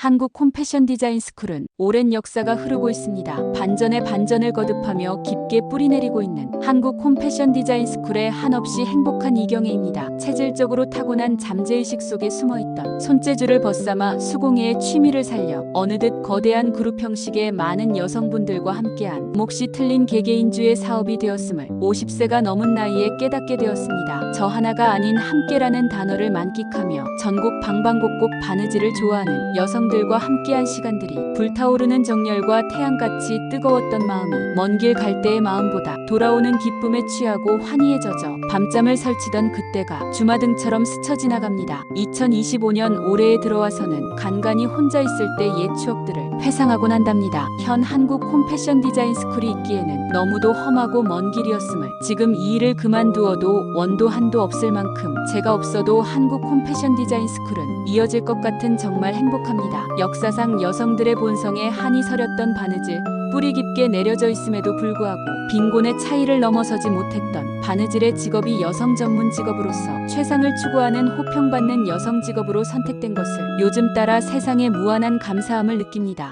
한국 콤패션 디자인 스쿨은 오랜 역사가 흐르고 있습니다. 반전에 반전을 거듭하며 깊게 뿌리내리고 있는 한국 콤패션 디자인 스쿨의 한없이 행복한 이경애입니다. 체질적으로 타고난 잠재의식 속에 숨어있던 손재주를 벗삼아 수공예의 취미를 살려 어느덧 거대한 그룹 형식의 많은 여성분들과 함께한 몫이 틀린 개개인주의 사업이 되었음을 50세가 넘은 나이에 깨닫게 되었습니다. 저 하나가 아닌 함께라는 단어를 만끽하며 전국 방방곡곡 바느질을 좋아하는 여성 들과 함께한 시간들이 불타오르는 정열과 태양같이 뜨거웠던 마음이 먼 길 갈 때의 마음보다 돌아오는 기쁨에 취하고 환희에 젖어 밤잠을 설치던 그때가 주마등처럼 스쳐 지나갑니다. 2025년 올해에 들어와서는 간간히 혼자 있을 때 옛 추억들을 회상하곤 한답니다. 현 한국 홈패션 디자인 스쿨이 있기에는 너무도 험하고 먼 길이었음을 지금 이 일을 그만두어도 원도 한도 없을 만큼 제가 없어도 한국 홈패션 디자인 스쿨은 이어질 것 같은 정말 행복합 니다. 역사상 여성들의 본성에 한이 서렸던 바느질 뿌리 깊게 내려져 있음에도 불구하고 빈곤의 차이를 넘어서지 못했던 바느질의 직업이 여성 전문 직업으로서 최상을 추구하는 호평받는 여성 직업으로 선택된 것을 요즘 따라 세상에 무한한 감사함을 느낍니다.